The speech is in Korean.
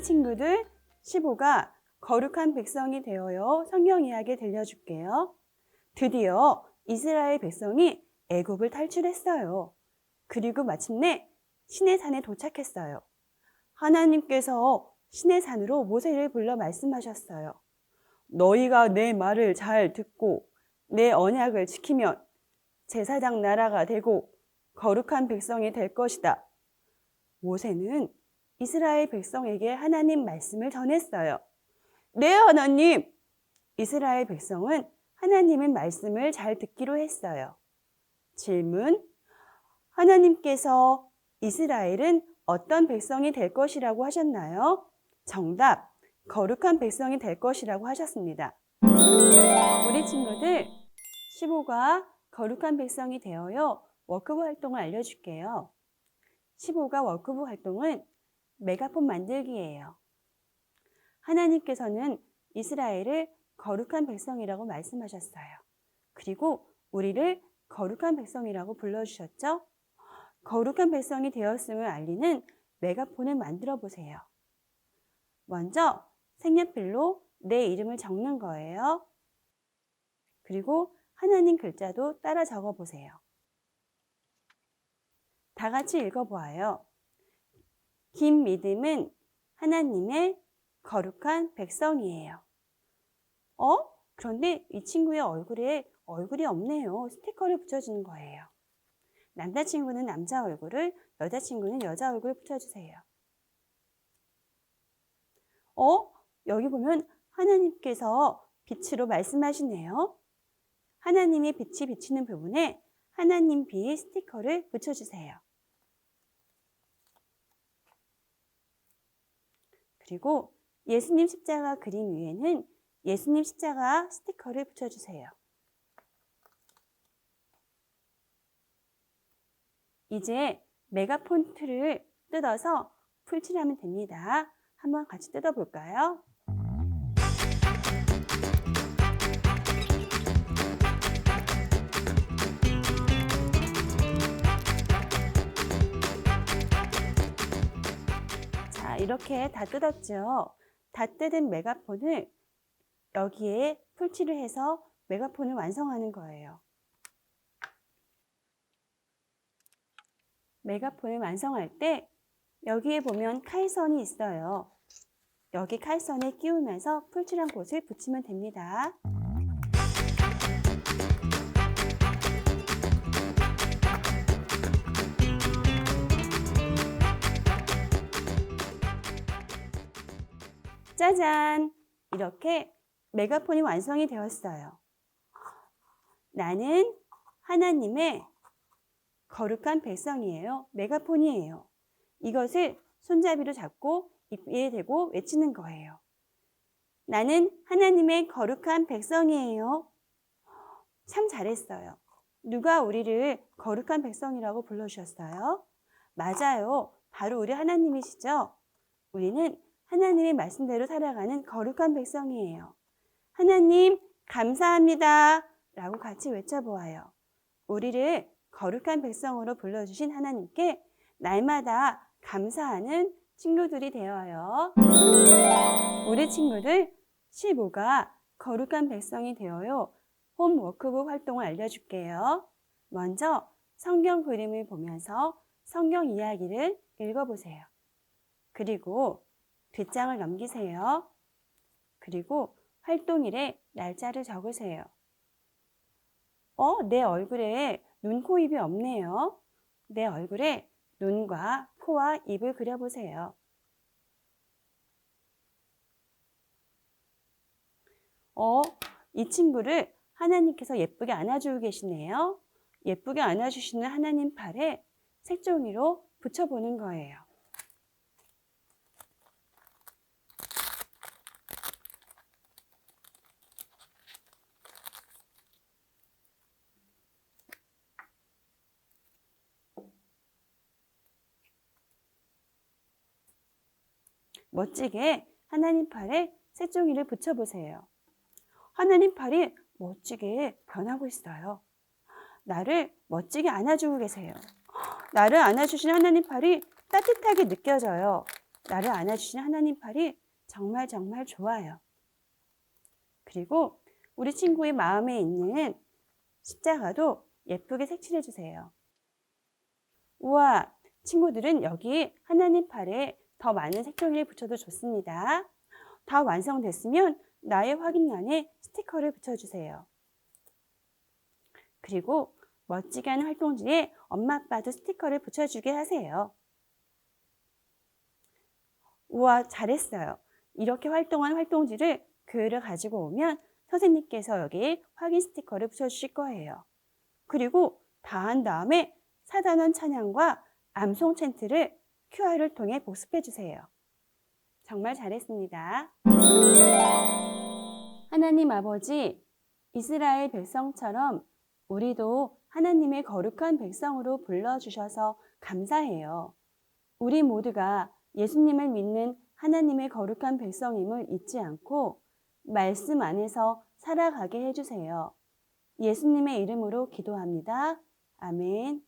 친구들, 15가 거룩한 백성이 되어요. 성경 이야기 들려줄게요. 드디어 이스라엘 백성이 애굽을 탈출했어요. 그리고 마침내 신의 산에 도착했어요. 하나님께서 신의 산으로 모세를 불러 말씀하셨어요. 너희가 내 말을 잘 듣고 내 언약을 지키면 제사장 나라가 되고 거룩한 백성이 될 것이다. 모세는 이스라엘 백성에게 하나님 말씀을 전했어요. 네, 하나님! 이스라엘 백성은 하나님의 말씀을 잘 듣기로 했어요. 질문. 하나님께서 이스라엘은 어떤 백성이 될 것이라고 하셨나요? 정답. 거룩한 백성이 될 것이라고 하셨습니다. 우리 친구들, 15가 거룩한 백성이 되어요. 워크부 활동을 알려줄게요. 15가 워크부 활동은 메가폰 만들기예요. 하나님께서는 이스라엘을 거룩한 백성이라고 말씀하셨어요. 그리고 우리를 거룩한 백성이라고 불러주셨죠? 거룩한 백성이 되었음을 알리는 메가폰을 만들어 보세요. 먼저 색연필로 내 이름을 적는 거예요. 그리고 하나님 글자도 따라 적어 보세요. 다 같이 읽어 보아요. 김믿음은 하나님의 거룩한 백성이에요. 어? 그런데 이 친구의 얼굴에 얼굴이 없네요. 스티커를 붙여주는 거예요. 남자친구는 남자 얼굴을, 여자친구는 여자 얼굴을 붙여주세요. 어? 여기 보면 하나님께서 빛으로 말씀하시네요. 하나님의 빛이 비치는 부분에 하나님 빛 스티커를 붙여주세요. 그리고 예수님 십자가 그림 위에는 예수님 십자가 스티커를 붙여주세요. 이제 메가폰트를 뜯어서 풀칠하면 됩니다. 한번 같이 뜯어볼까요? 이렇게 다 뜯었죠? 다 뜯은 메가폰을 여기에 풀칠을 해서 메가폰을 완성하는 거예요. 메가폰을 완성할 때 여기에 보면 칼선이 있어요. 여기 칼선에 끼우면서 풀칠한 곳을 붙이면 됩니다. 짜잔! 이렇게 메가폰이 완성이 되었어요. 나는 하나님의 거룩한 백성이에요. 메가폰이에요. 이것을 손잡이로 잡고 입에 대고 외치는 거예요. 나는 하나님의 거룩한 백성이에요. 참 잘했어요. 누가 우리를 거룩한 백성이라고 불러주셨어요? 맞아요. 바로 우리 하나님이시죠? 우리는 하나님의 말씀대로 살아가는 거룩한 백성이에요. 하나님, 감사합니다. 라고 같이 외쳐보아요. 우리를 거룩한 백성으로 불러주신 하나님께 날마다 감사하는 친구들이 되어요. 우리 친구들 15가 거룩한 백성이 되어요. 홈 워크북 활동을 알려줄게요. 먼저 성경 그림을 보면서 성경 이야기를 읽어보세요. 그리고 뒷장을 넘기세요. 그리고 활동일에 날짜를 적으세요. 어, 내 얼굴에 눈, 코, 입이 없네요. 내 얼굴에 눈과 코와 입을 그려보세요. 어, 이 친구를 하나님께서 예쁘게 안아주고 계시네요. 예쁘게 안아주시는 하나님 팔에 색종이로 붙여보는 거예요. 멋지게 하나님 팔에 새종이를 붙여보세요. 하나님 팔이 멋지게 변하고 있어요. 나를 멋지게 안아주고 계세요. 나를 안아주신 하나님 팔이 따뜻하게 느껴져요. 나를 안아주시는 하나님 팔이 정말 정말 좋아요. 그리고 우리 친구의 마음에 있는 십자가도 예쁘게 색칠해 주세요. 우와, 친구들은 여기 하나님 팔에 더 많은 색종이를 붙여도 좋습니다. 다 완성됐으면 나의 확인란에 스티커를 붙여주세요. 그리고 멋지게 하는 활동지에 엄마 아빠도 스티커를 붙여주게 하세요. 우와, 잘했어요. 이렇게 활동한 활동지를 교회를 가지고 오면 선생님께서 여기에 확인 스티커를 붙여주실 거예요. 그리고 다 한 다음에 사단원 찬양과 암송 챈트를 QR을 통해 복습해 주세요. 정말 잘했습니다. 하나님 아버지, 이스라엘 백성처럼 우리도 하나님의 거룩한 백성으로 불러주셔서 감사해요. 우리 모두가 예수님을 믿는 하나님의 거룩한 백성임을 잊지 않고 말씀 안에서 살아가게 해주세요. 예수님의 이름으로 기도합니다. 아멘.